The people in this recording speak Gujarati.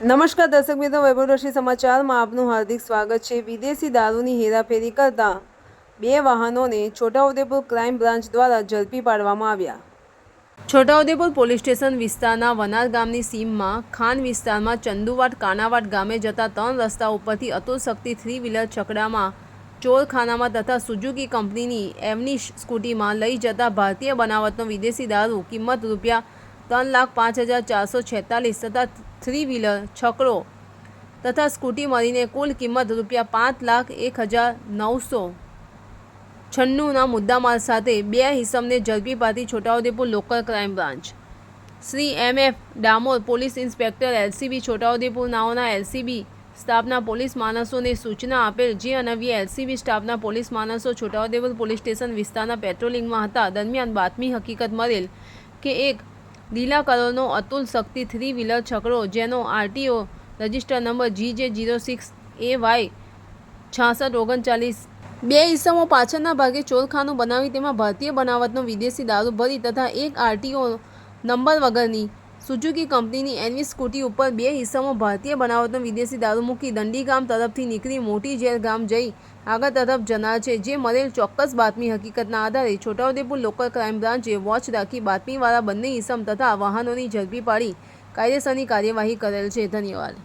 નમસ્કાર, દર્શક મિત્રો વૈભવદર્શી સમાચારમાં આપનું હાર્દિક સ્વાગત છે. વિદેશી દારૂની હેરાફેરી કરતા બે વાહનોને છોટાઉદેપુર ક્રાઇમ બ્રાન્ચ દ્વારા ઝડપી પાડવામાં આવ્યા. છોટાઉદેપુર પોલીસ સ્ટેશન વિસ્તારના વનાર ગામની સીમમાં ખાન વિસ્તારમાં ચંદુવાટ કાનાવાટ ગામે જતા ત્રણ રસ્તા ઉપરથી અતુલ શક્તિ થ્રી વ્હીલર છકડામાં ચોરખાનામાં તથા સુઝુકી કંપનીની એવનિશ સ્કૂટીમાં લઈ જતા ભારતીય બનાવટનો વિદેશી દારૂ કિંમત રૂપિયા ત્રણ લાખ પાંચ હજાર ચારસો છેતાલીસ તથા થ્રી વ્હીલર છકડો તથા સ્કૂટી મળીને કુલ કિંમત રૂપિયા પાંચ લાખ એક હજાર નવસો છન્નુંના મુદ્દામાલ સાથે બે હિસમને ઝડપી પાડી Chhota Udepur local crime branch. Shri M F Damor police inspector LCB Chhota Udepur નાઓના એલસીબી સ્ટાફના પોલીસ માણસોને સૂચના આપેલ જે અનવ્ય એલસીબી સ્ટાફના પોલીસ માણસો છોટાઉદેપુર પોલીસ સ્ટેશન વિસ્તારના પેટ્રોલિંગમાં હતા, દરમિયાન બાતમી હકીકત મળેલ કે એક લીલા કલરનો અતુલ શક્તિ થ્રી વ્હીલર છકડો, જેનો આરટીઓ રજિસ્ટર નંબર જી જે જીરો સિક્સ એ વાય છાસઠ ઓગણચાલીસ. બે ઈસમો પાછળના ભાગે ચોરખાનું બનાવી તેમાં ભારતીય બનાવટનો વિદેશી દારૂ ભરી તથા એક આરટીઓ નંબર વગરની સુઝુકી કંપનીની એનવી સ્કૂટી ઉપર બે હિસ્સામાં ભારતીય બનાવટનો વિદેશી દારૂ મૂકી દંડી ગામ તરફથી નીકળી મોટી જેલ ગામ જઈ આગળ તરફ જનાર છે, જે મળેલ ચોક્કસ બાતમી હકીકતના આધારે છોટાઉદેપુર લોકલ ક્રાઇમ બ્રાન્ચે વોચ રાખી બાતમીવાળા બંને ઇસમ તથા વાહનોની ઝડપી પાડી કાયદેસરની કાર્યવાહી કરેલ છે. ધન્યવાદ.